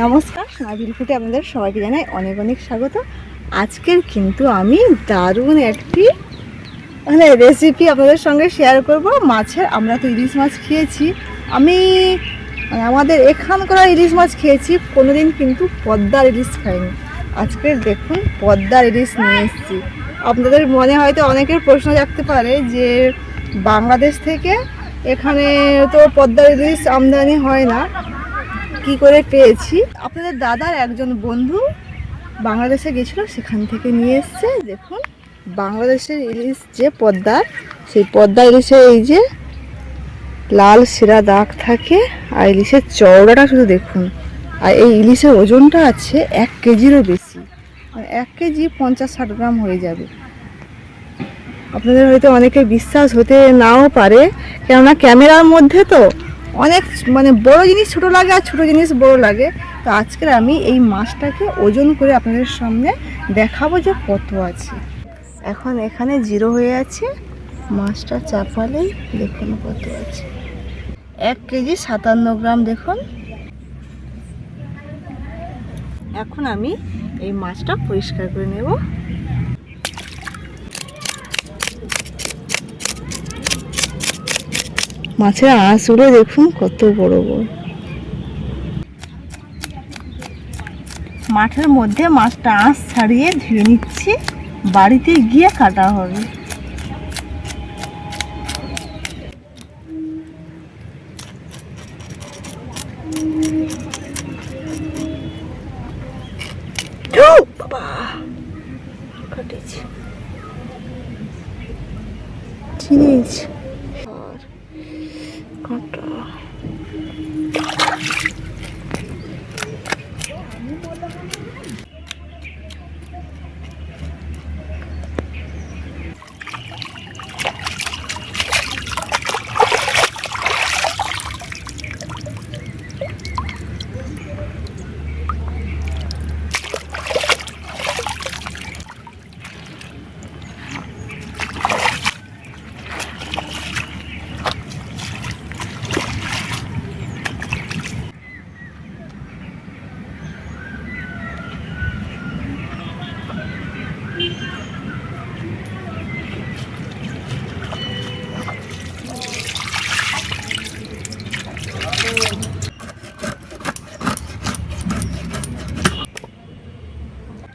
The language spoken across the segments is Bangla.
নমস্কার, নাবিল ফুটে আপনাদের সবাইকে জানাই অনেক অনেক স্বাগত। আজকের কিন্তু আমি দারুণ একটি মানে রেসিপি আপনাদের সঙ্গে শেয়ার করব। মাছের আমরা তো ইলিশ মাছ খেয়েছি। আমি মানে আমাদের এখানকার ইলিশ মাছ খেয়েছি, কোনোদিন কিন্তু পদ্মার ইলিশ খাইনি। আজকে দেখুন, পদ্মার ইলিশ নিয়ে এসেছি। আপনাদের মনে হয়তো অনেকের প্রশ্ন জাগতে পারে যে, বাংলাদেশ থেকে এখানে তো পদ্মার ইলিশ আমদানি হয় না। কি করে পেয়েছি? আপনাদের দাদার একজন বন্ধু বাংলাদেশে গেছিল, সেখান থেকে নিয়ে এসছে। দেখুন, বাংলাদেশের ইলিশ যে পদ্মার, সেই পদ্মা ইলিশে এই যে লাল সেরা দাগ থাকে, আর ইলিশের চওড়াটা শুধু দেখুন। আর এই ইলিশের ওজনটা আছে এক কেজিরও বেশি। মানে এক কেজি পঞ্চাশ ষাট গ্রাম হয়ে যাবে। আপনাদের হয়তো অনেকে বিশ্বাস হতে নাও পারে, কেননা ক্যামেরার মধ্যে তো অনেক মানে বড় জিনিস ছোট লাগে আর ছোট জিনিস বড় লাগে। তো আজকের আমি এই মাছটাকে ওজন করে আপনাদের সামনে দেখাবো যে কত আছে। এখন এখানে জিরো হয়ে আছে। মাছটা চাপালেই দেখুন কত আছে। এক কেজি সাতান্ন গ্রাম দেখুন। এখন আমি এই মাছটা পরিষ্কার করে নেব। মাছের আঁশগুলো দেখুন কত বড় বড়। মাঠের মধ্যে মাছটা আঁশ ছাড়িয়ে ধুয়ে নিচ্ছি, বাড়িতে গিয়ে কাটা হবে। কাটা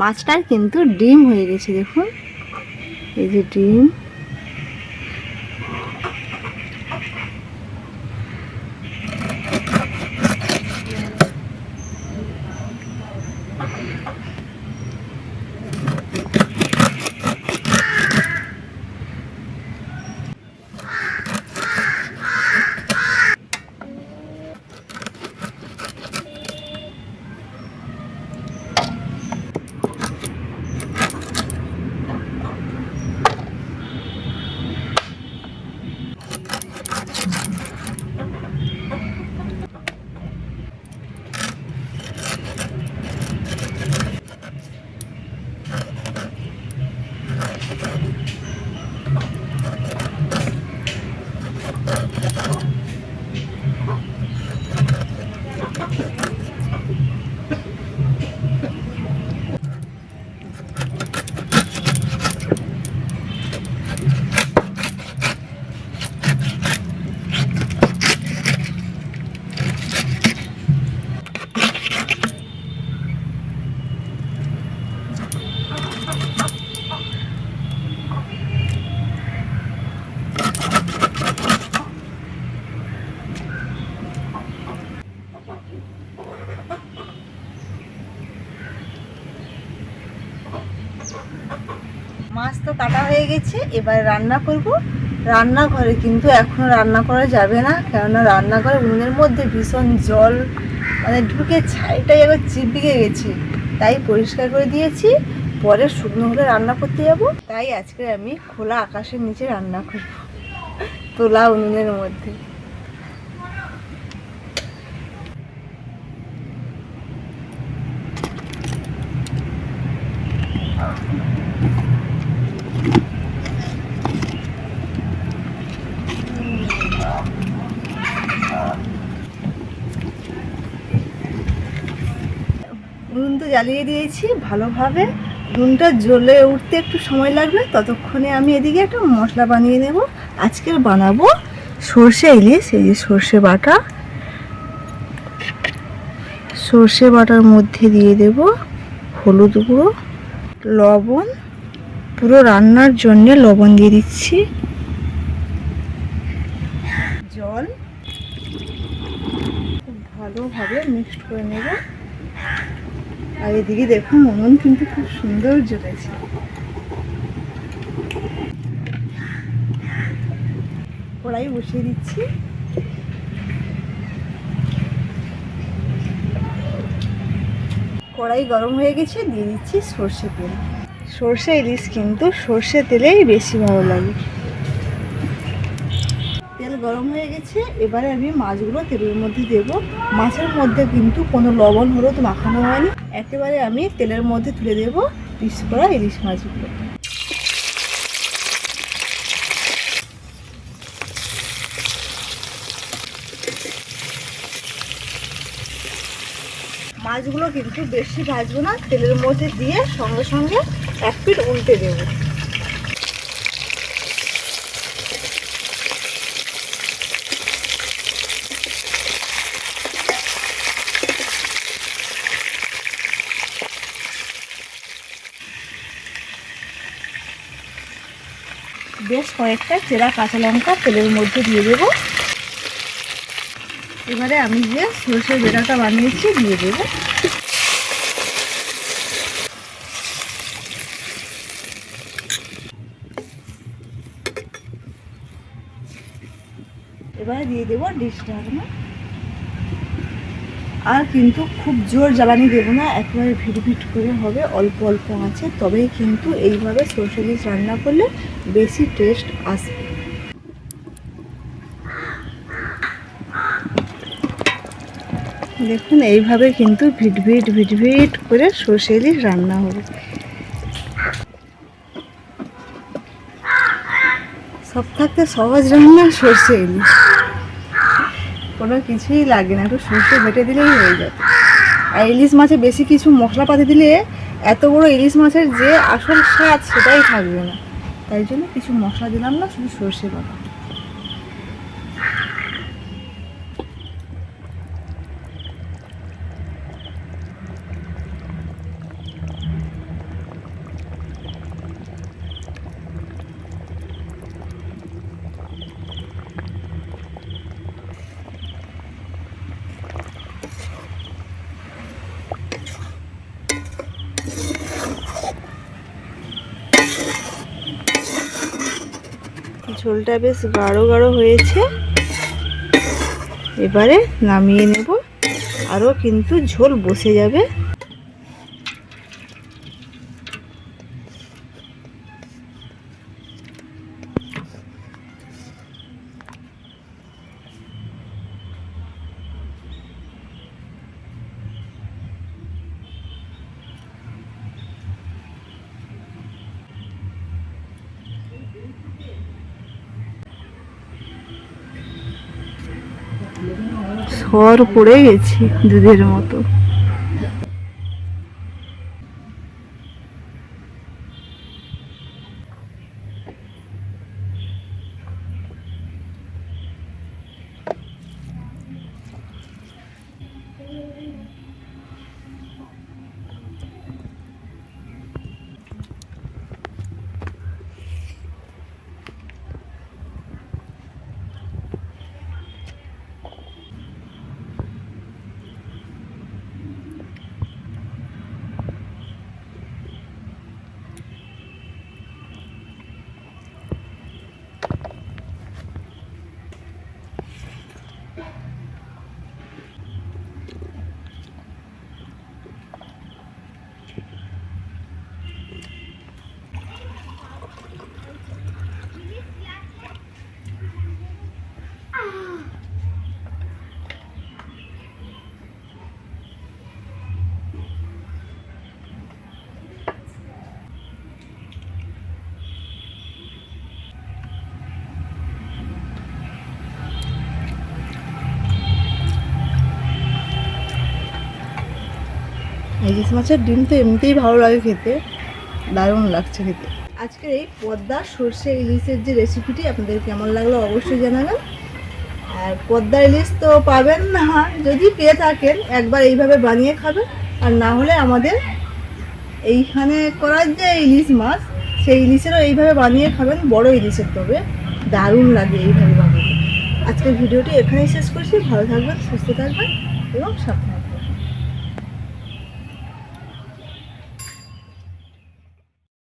মাছটার কিন্তু ডিম হয়ে গেছে দেখুন। এই যে ডিম। মাছ তো কাটা হয়ে গেছে, এবার রান্না করব। রান্নাঘরে কিন্তু এখনও রান্না করা যাবে না, কেননা রান্নাঘরে উনুনের মধ্যে ভীষণ জল মানে ঢুকে ছাইটাই একবার চিপকে গেছে। তাই পরিষ্কার করে দিয়েছি, পরে শুকনো হলে রান্না করতে যাব। তাই আজকে আমি খোলা আকাশের নিচে রান্না করব, তোলা উনুনের মধ্যে। জ্বালিয়ে দিয়েছি ভালোভাবে। নুনটা জ্বলে উঠতে একটু সময় লাগবে, ততক্ষণে আমি এদিকে একটা মশলা বানিয়ে নেব। আজকের বানাবো সর্ষে ইলিশ, এই যে সর্ষে বাটা। সর্ষে বাটার মধ্যে দিয়ে দেব হলুদ গুঁড়ো, লবণ। পুরো রান্নার জন্য লবণ দিয়ে দিচ্ছি। জল। খুব ভালোভাবে মিক্সড করে নেব। আর এদিকে দেখুন উনুন কিন্তু খুব সুন্দর জ্বলেছে কড়াই বসিয়ে দিচ্ছি। কড়াই গরম হয়ে গেছে, দিয়ে দিচ্ছি সর্ষে তেল। সর্ষে ইলিশ কিন্তু সর্ষে তেলেই বেশি ভালো লাগে। তেল গরম হয়ে গেছে, এবারে আমি মাছগুলো তেলের মধ্যে দেব। মাছের মধ্যে কিন্তু কোনো লবণ, হলুদ মাখানো হয়নি। একেবারে আমি তেলের মধ্যে তুলে দেব পিস করা ইলিশ মাছগুলো। মাছগুলো কিন্তু বেশি ভাজবো না, তেলের মধ্যে দিয়ে সঙ্গে সঙ্গে এক পিট উল্টে দেবো। বেশ কয়েকটা চেরা কাঁচা লঙ্কা তেলের মধ্যে দিয়ে দেবো। এবারে আমি যে সরষের বেড়াটা বানিয়েছি, দিয়ে দেবো। এবারে দিয়ে দেবো ডিশ ঢাকনা আর কিন্তু খুব জোর জ্বালানি দেবো না, একেবারে ভিট ভিট করে হবে, অল্প অল্প আছে, তবেই কিন্তু এইভাবে সরষে ইলিশ রান্না করলে বেশি টেস্ট আসবে। দেখুন, এইভাবে কিন্তু ভিট ভিট ভিট ভিট করে সর্ষে ইলিশ রান্না হবে। সব থাকতে সহজ রান্না, সর্ষে ইলিশ। কোনো কিছুই লাগে না, একটু সর্ষে বেটে দিলেই হয়ে যাবে আর ইলিশ মাছে বেশি কিছু মশলাপাতি দিলে এত বড় ইলিশ মাছের যে আসল স্বাদ সেটাই থাকবে না। তাই জন্য কিছু মশলা দিলাম না, শুধু সর্ষে বাটা। ঝোলটা বেশ গাঢ় গাঢ় হয়েছে। এবারে নামিয়ে নেব। আরও কিন্তু ঝোল বসে যাবে। সর পড়ে গেছি দুধের মতো। ইলিশ মাছের ডিম তো এমনিতেই ভালো লাগে খেতে। দারুণ লাগছে খেতে। আজকের এই পদ্মা সর্ষে ইলিশের যে রেসিপিটি আপনাদের কেমন লাগল অবশ্যই জানাবেন। আর পদ্মা ইলিশ তো পাবেন না, যদি পেয়ে থাকেন একবার এইভাবে বানিয়ে খাবেন। আর না হলে আমাদের এইখানে করার যে ইলিশ মাছ, সেই ইলিশেরও এইভাবে বানিয়ে খাবেন, বড় ইলিশের তবে। দারুণ লাগে এইভাবে বানিয়ে আজকের ভিডিওটি এখানেই শেষ করছি। ভালো থাকবেন, সুস্থ থাকবেন এবং সাবধানে